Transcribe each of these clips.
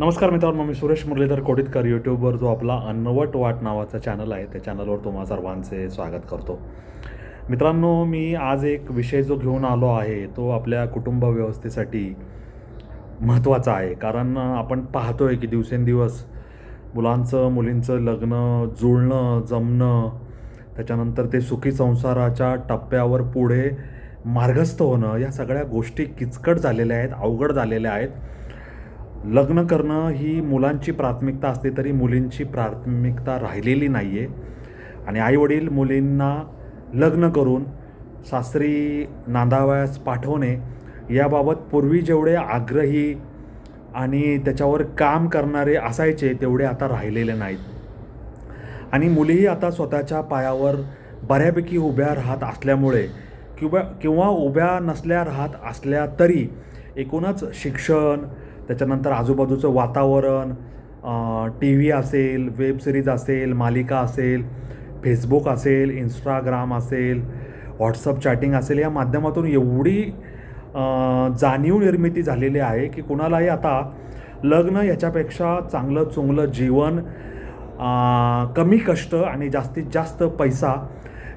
नमस्कार मित्रांनो मी सुरेश मुरलीधर कोडितकर यूट्यूबवर जो आपला अन्नवट वाट नावाचा चॅनल आहे त्या चॅनलवर तुम्हा सर्वांचे स्वागत करतो. मित्रांनो मी आज एक विषय जो घेऊन आलो आहे तो आपल्या कुटुंब व्यवस्थेसाठी महत्त्वाचा आहे. कारण आपण पाहतोय की दिवसेंदिवस मुलांचं मुलींचं लग्न जुळणं जमणं त्याच्यानंतर ते सुखी संसाराच्या टप्प्यावर पुढे मार्गस्थ होणं या सगळ्या गोष्टी किचकट झालेल्या आहेत अवघड झालेल्या आहेत. लग्न करणं ही मुलांची प्राथमिकता असते तरी मुलींची प्राथमिकता राहिलेली नाही आहे आणि आईवडील मुलींना लग्न करून सासरी नांदावयास पाठवणे याबाबत पूर्वी जेवढे आग्रही आणि त्याच्यावर काम करणारे असायचे तेवढे आता राहिलेले नाहीत. आणि मुलीही आता स्वतःच्या पायावर बऱ्यापैकी उभ्या राहत असल्यामुळे किंवा किंवा उभ्या नसल्या राहत असल्या तरी एकूणच शिक्षण त्याच्यानंतर आजूबाजूचं वातावरण टी व्ही असेल वेब सिरीज असेल मालिका असेल फेसबुक असेल इंस्टाग्राम असेल व्हॉट्सअप चॅटिंग असेल या माध्यमातून एवढी जाणीव निर्मिती झालेली आहे की कुणालाही आता लग्न याच्यापेक्षा चांगलं चुंगलं जीवन कमी कष्ट आणि जास्तीत जास्त पैसा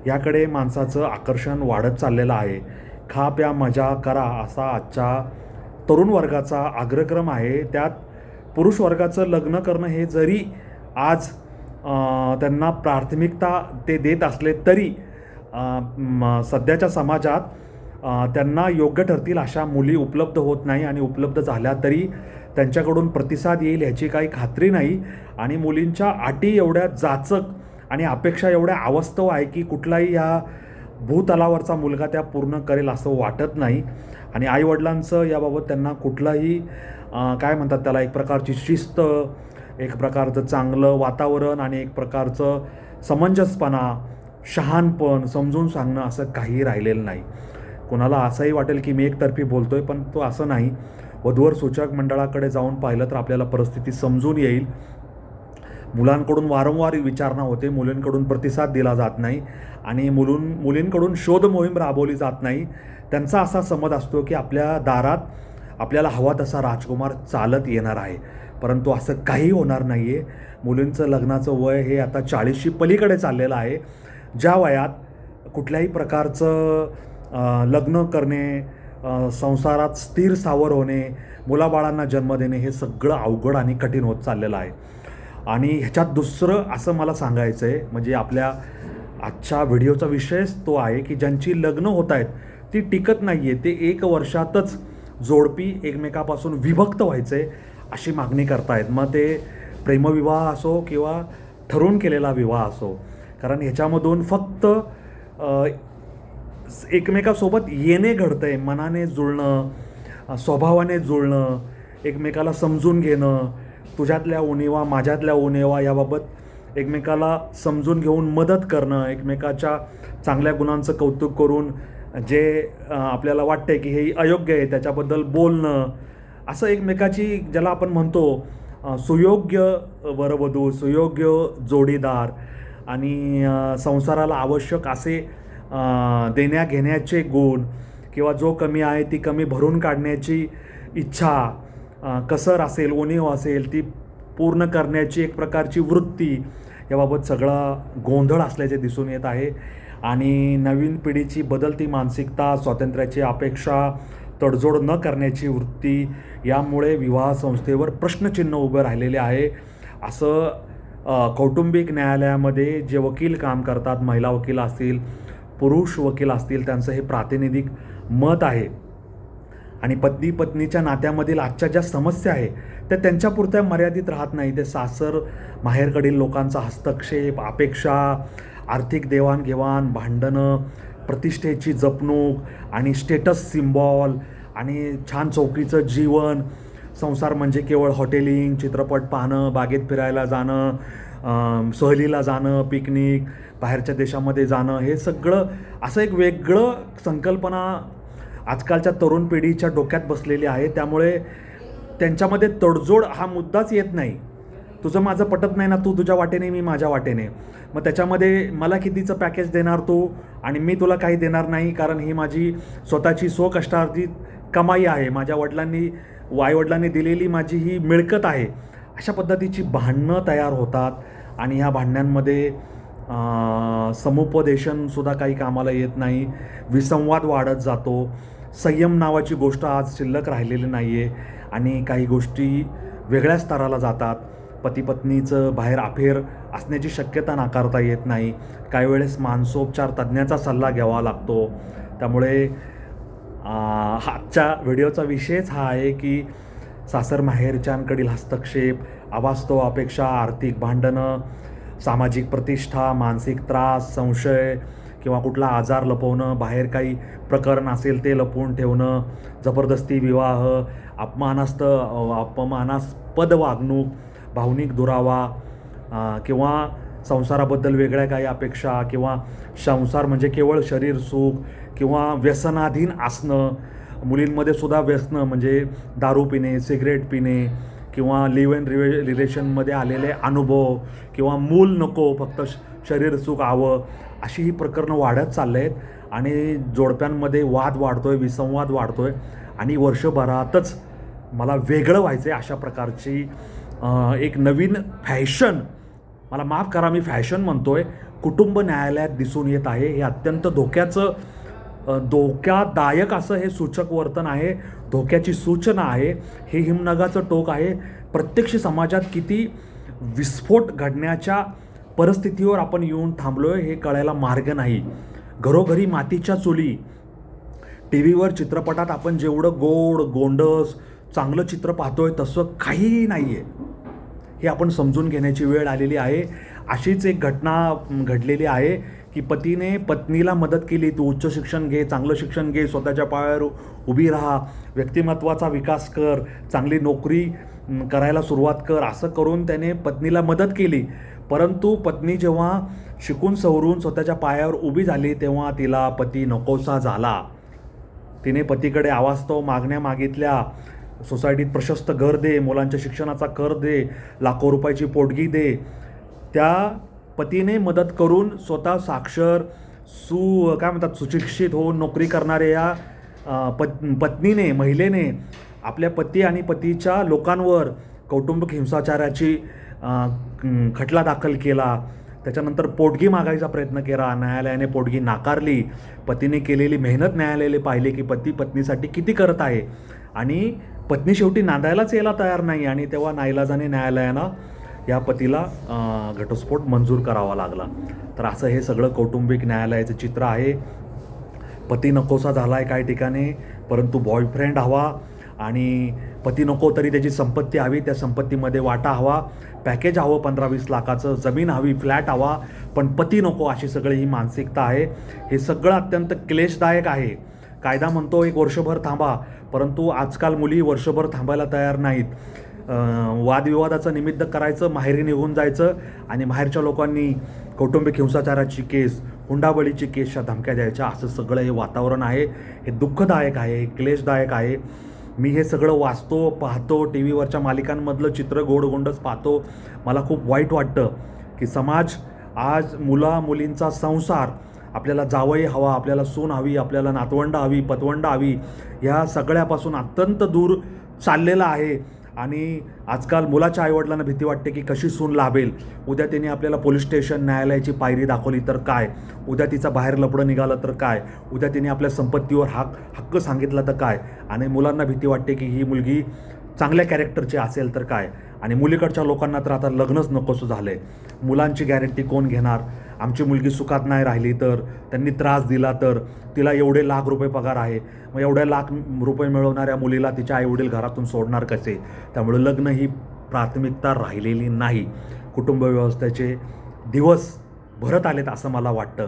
याकडे माणसाचं आकर्षण वाढत चाललेलं आहे. खा प्या मजा करा असा आजच्या तरुण वर्गाचा अग्रक्रम आहे. त्यात पुरुष वर्गाचं लग्न करणं हे जरी आज त्यांना प्राथमिकता ते देत असले तरी सध्याच्या समाजात त्यांना योग्य ठरतील अशा मुली उपलब्ध होत नाही आणि उपलब्ध झाल्या तरी त्यांच्याकडून प्रतिसाद येईल ह्याची काही खात्री नाही. आणि मुलींच्या अटी एवढ्या जाचक आणि अपेक्षा एवढ्या अवास्तव आहे की कुठलाही ह्या भूतलावरचा मुलगा त्या पूर्ण करेल असं वाटत नाही. आणि आईवडिलांचं याबाबत त्यांना कुठलाही काय म्हणतात त्याला एक प्रकारची शिस्त एक प्रकारचं चांगलं वातावरण आणि एक प्रकारचं समंजसपणा शहाणपण समजून सांगणं असं काही राहिलेलं नाही. कोणाला असंही वाटेल की मी एकतर्फी बोलतो आहे पण तो असं नाही. वधूवर सूचक मंडळाकडे जाऊन पाहिलं तर आपल्याला परिस्थिती समजून येईल. मुलांकडून वारंवार विचारणा होते मुलींकडून प्रतिसाद दिला जात नाही आणि मुलून मुलींकडून शोध मोहीम राबवली जात नाही. त्यांचा असा समज असतो की आपल्या दारात आपल्याला हवा तसा राजकुमार चालत येणार आहे. परंतु असं काही होणार नाही आहे मुलींचं लग्नाचं वय हे आता चाळीसशी पलीकडे चाललेलं आहे. ज्या वयात कुठल्याही प्रकारचं लग्न करणे संसारात स्थिर सावर होणे मुलाबाळांना जन्म देणे हे सगळं अवघड आणि कठीण होत चाललेलं आहे. आणि ह्याच्यात दुसरं असं मला सांगायचं आहे म्हणजे आपल्या आजच्या व्हिडिओचा विषयच तो आहे की ज्यांची लग्न होत आहेत ती टिकत नाही आहे ते एक वर्षातच जोडपी एकमेकापासून विभक्त व्हायचे अशी मागणी करतायत. मग ते प्रेमविवाह असो किंवा ठरवून केलेला विवाह असो कारण ह्याच्यामधून फक्त एकमेकासोबत येणे घडतं आहे मनाने जुळणं स्वभावाने जुळणं एकमेकाला समजून घेणं तुझ्यातल्या उणीवा माझ्यातल्या उणीवा याबाबत एकमेकाला समजून घेऊन मदत करणं एकमेकाच्या चांगल्या गुणांचं कौतुक करून जे आपल्याला वाटतंय की हे अयोग्य आहे त्याच्याबद्दल बोलणं असं एकमेकाची ज्याला आपण म्हणतो सुयोग्य वरवधू सुयोग्य जोडीदार आणि संसाराला आवश्यक असे देण्याघेण्याचे गुण किंवा जो कमी आहे ती कमी भरून काढण्याची इच्छा कसर असेल उणीव असेल ती पूर्ण करण्याची एक प्रकारची वृत्ती याबाबत सगळा गोंधळ असल्याचे दिसून येत आहे. आणि नवीन पिढीची बदलती मानसिकता स्वातंत्र्याची अपेक्षा तडजोड न करण्याची वृत्ती यामुळे विवाह संस्थेवर प्रश्नचिन्ह उभं राहिलेले आहे. असं कौटुंबिक न्यायालयामध्ये जे वकील काम करतात महिला वकील असतील पुरुष वकील असतील त्यांचं हे प्रातिनिधिक मत आहे. आणि पत्नी पत्नीच्या नात्यामधील आजच्या ज्या समस्या आहे त्या त्यांच्यापुरत्या मर्यादित राहत नाही. ते सासर माहेरकडील लोकांचा हस्तक्षेप अपेक्षा आर्थिक देवाणघेवाण भांडणं प्रतिष्ठेची जपणूक आणि स्टेटस सिम्बॉल आणि छान चौकीचं जीवन संसार म्हणजे केवळ हॉटेलिंग चित्रपट पाहणं बागेत फिरायला जाणं सहलीला जाणं पिकनिक बाहेरच्या देशामध्ये जाणं हे सगळं असं एक वेगळं संकल्पना आजकालच्या तरुण पिढीच्या डोक्यात बसलेली आहे. त्यामुळे त्यांच्यामध्ये तडजोड हा मुद्दाच येत नाही. तुझं माझं पटत नाही ना तू तुझ्या वाटेने मी माझ्या वाटेने. मग त्याच्यामध्ये मला कितीचं पॅकेज देणार तू आणि मी तुला काही देणार नाही कारण ही माझी स्वतःची स्वकष्टार्जित कमाई आहे. माझ्या वडिलांनी आईवडिलांनी दिलेली माझी ही मिळकत आहे. अशा पद्धतीची भांडणं तयार होतात आणि ह्या भांडण्यांमध्ये समुपदेशनसुद्धा काही कामाला येत नाही. विसंवाद वाढत जातो. संयम नावाची गोष्ट आज शिल्लक राहिलेली नाही आहे आणि काही गोष्टी वेगळ्या स्तराला जातात. पती पत्नीचं बाहेर अफेर असण्याची शक्यता नाकारता येत नाही. काही वेळेस मानसोपचार तज्ज्ञाचा सल्ला घ्यावा लागतो. त्यामुळे आजच्या व्हिडिओचा विषयच हा आहे की सासर माहेरच्यांकडील हस्तक्षेप अवास्तव अपेक्षा आर्थिक भांडणं सामाजिक प्रतिष्ठा मानसिक त्रास संशय किंवा कुठला आजार लपवणं बाहेर काही प्रकरण असेल ते लपवून ठेवणं जबरदस्ती विवाह अपमानास्त अपमानास्पद वागणूक भावनिक दुरावा किंवा संसाराबद्दल वेगळ्या काही अपेक्षा किंवा संसार म्हणजे केवळ शरीर सुख किंवा व्यसनाधीन असणं मुलींमध्ये सुद्धा व्यसनं म्हणजे दारू पिणे सिगरेट पिणे किंवा लिव्ह इन रिवे रिलेशनमध्ये आलेले अनुभव किंवा मूल नको फक्त श- शरीर सुख हवं अशी ही प्रकरणं वाढत चालले आहेत आणि जोडप्यांमध्ये वाद वाढतो आहे विसंवाद वाढतो आहे आणि वर्षभरातच मला वेगळं व्हायचं आहे अशा प्रकारची एक नवीन फॅशन मला माफ करा मी फॅशन म्हणतो आहे कुटुंब न्यायालयात दिसून येत आहे. हे अत्यंत धोक्याचं धोक्यादायक असं हे सूचक वर्तन आहे धोक्याची सूचना आहे हे हिमनगाचं टोक आहे. प्रत्यक्ष समाजात किती विस्फोट घडण्याच्या परिस्थितीवर आपण येऊन थांबलो आहे हे कळायला मार्ग नाही. घरोघरी मातीच्या चुली टी व्हीवर चित्रपटात आपण जेवढं गोड गोंडस चांगलं चित्र पाहतोय तसं काहीही नाही आहे हे आपण समजून घेण्याची वेळ आलेली आहे. अशीच एक घटना घडलेली आहे. की पतीने पत्नीला मदत केली तू उच्च शिक्षण घे चांगलं शिक्षण घे स्वतःच्या पायावर उभी राहा व्यक्तिमत्वाचा विकास कर चांगली नोकरी करायला सुरुवात कर असं करून त्याने पत्नीला मदत केली. परंतु पत्नी जेव्हा शिकून सवरून स्वतःच्या पायावर उभी झाली तेव्हा तिला पती नकोसा झाला. तिने पतीकडे आवास्तव मागण्या मागितल्या सोसायटीत प्रशस्त घर दे मुलांच्या शिक्षणाचा कर दे लाखो रुपयाची पोटगी दे. त्या पतीने मदत करून स्वतः साक्षर सु काय म्हणतात सुशिक्षित होऊन नोकरी करणाऱ्या या पत् पत्नीने महिलेने आपल्या पती आणि पतीच्या लोकांवर कौटुंबिक हिंसाचाराची खटला दाखल केला. त्याच्यानंतर पोटगी मागायचा प्रयत्न केला. न्यायालयाने पोटगी नाकारली. पतीने केलेली मेहनत न्यायालयाने पाहिली की पती पत्नीसाठी किती करत आहे. आणि पत्नी शेवटी नांदायलाच यायला तयार नाही आणि तेव्हा नाईलाजाने न्यायालयानं या पतीला घटस्फोट मंजूर करावा लागला. तर असं हे सगळं कौटुंबिक न्यायालयाचं चित्र आहे. पती नकोसा झाला आहे काही ठिकाणी परंतु बॉयफ्रेंड हवा आणि पती नको तरी त्याची संपत्ती हवी त्या संपत्तीमध्ये वाटा हवा पॅकेज हवं पंधरा वीस लाखाचं जमीन हवी फ्लॅट हवा पण पती नको अशी सगळी ही मानसिकता आहे. हे सगळं अत्यंत क्लेशदायक आहे. कायदा म्हणतो एक वर्षभर थांबा परंतु आजकाल मुली वर्षभर थांबायला तयार नाहीत. वादविवादाचं निमित्त करायचं माहेरी निघून जायचं आणि माहेरच्या लोकांनी कौटुंबिक हिंसाचाराची केस हुंडाबळीची केसच्या धमक्या द्यायच्या. असं सगळं हे वातावरण आहे. हे दुःखदायक आहे हे क्लेशदायक आहे. मी हे सगळं वाचतो पाहतो टी व्हीवरच्या मालिकांमधलं चित्र गोडगोंडच पाहतो. मला खूप वाईट वाटतं की समाज आज मुला मुलींचा संसार आपल्याला जावई हवा आपल्याला सून हवी आपल्याला नातवंड हवी पतवंड हवी ह्या सगळ्यापासून अत्यंत दूर चाललेला आहे. आणि आजकाल मुलाच्या आईवडिलांना भीती वाटते की कशी सून लाभेल? उद्या तिने आपल्याला पोलीस स्टेशन न्यायालयाची पायरी दाखवली तर काय? उद्या तिचा बाहेर लपडं निघालं तर काय? उद्या तिने आपल्या संपत्तीवर हक हक्क सांगितला तर काय? आणि मुलांना भीती वाटते की ही मुलगी चांगल्या कॅरेक्टरची असेल तर काय? आणि मुलीकडच्या लोकांना तर आता लग्नच नकोसं झालं आहे मुलांची गॅरंटी कोण घेणार? आमची मुलगी सुखात नाही राहिली तर त्यांनी त्रास दिला तर तिला एवढे लाख रुपये पगार आहे. मग एवढ्या लाख रुपये मिळवणाऱ्या मुलीला तिच्या आईवडील घरातून सोडणार कसे? त्यामुळे लग्न ही प्राथमिकता राहिलेली नाही. कुटुंब व्यवस्थेचे दिवस भरत आलेत असं मला वाटतं.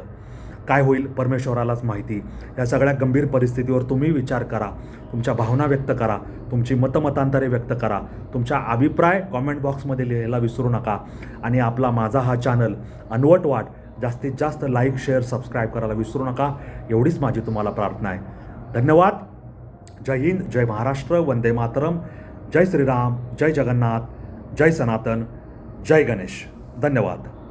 काय होईल परमेश्वरालाच माहिती. या सगळ्या गंभीर परिस्थितीवर तुम्ही विचार करा. तुमच्या भावना व्यक्त करा. तुमची मतमतांतरे व्यक्त करा. तुमच्या अभिप्राय कॉमेंट बॉक्समध्ये लिहायला विसरू नका. आणि आपला माझा हा चॅनल अनवट वाट जास्तीत जास्त लाईक शेअर सबस्क्राईब करायला विसरू नका. एवढीच माझी तुम्हाला प्रार्थना आहे. धन्यवाद. जय हिंद जय महाराष्ट्र वंदे मातरम. जय श्रीराम जय जगन्नाथ जय सनातन जय गणेश. धन्यवाद.